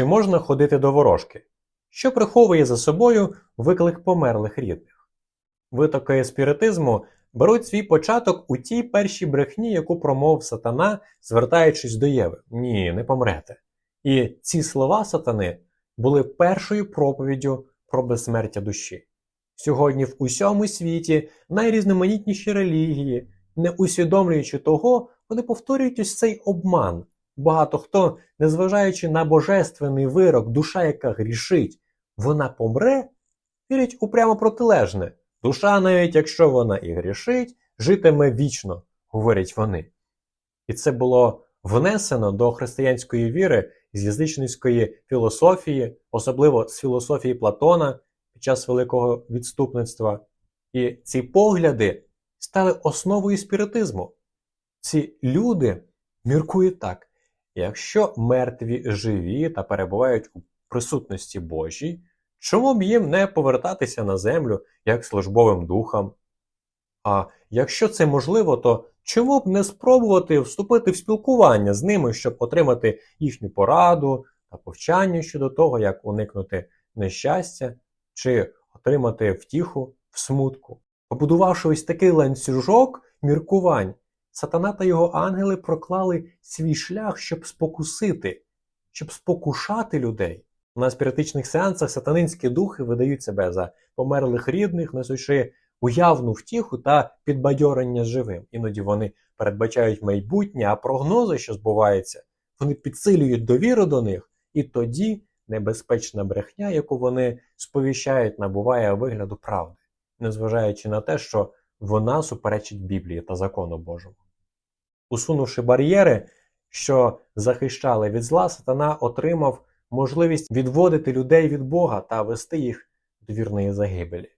Чи можна ходити до ворожки? Що приховує за собою виклик померлих рідних? Витоки спіритизму беруть свій початок у тій першій брехні, яку промовив сатана, звертаючись до Єви. Ні, не помрете. І ці слова сатани були першою проповіддю про безсмертя душі. Сьогодні в усьому світі найрізноманітніші релігії, не усвідомлюючи того, вони повторюють ось цей обман. Багато хто, незважаючи на божественний вирок, душа, яка грішить, вона помре, вірять у прямо протилежне. Душа, навіть якщо вона і грішить, житиме вічно, говорять вони. І це було внесено до християнської віри з язичницької філософії, особливо з філософії Платона під час великого відступництва. І ці погляди стали основою спіритизму. Ці люди міркують так: якщо мертві живі та перебувають у присутності Божій, чому б їм не повертатися на землю як службовим духам? А якщо це можливо, то чому б не спробувати вступити в спілкування з ними, щоб отримати їхню пораду та повчання щодо того, як уникнути нещастя чи отримати втіху в смутку? Побудувавши ось такий ланцюжок міркувань, сатана та його ангели проклали свій шлях, щоб спокусити, щоб спокушати людей. На спіритичних сеансах сатанинські духи видають себе за померлих рідних, несучи уявну втіху та підбадьорення живим. Іноді вони передбачають майбутнє, а прогнози, що збуваються, вони підсилюють довіру до них, і тоді небезпечна брехня, яку вони сповіщають, набуває вигляду правди, незважаючи на те, що вона суперечить Біблії та закону Божому. Усунувши бар'єри, що захищали від зла, сатана отримав можливість відводити людей від Бога та вести їх до вірної загибелі.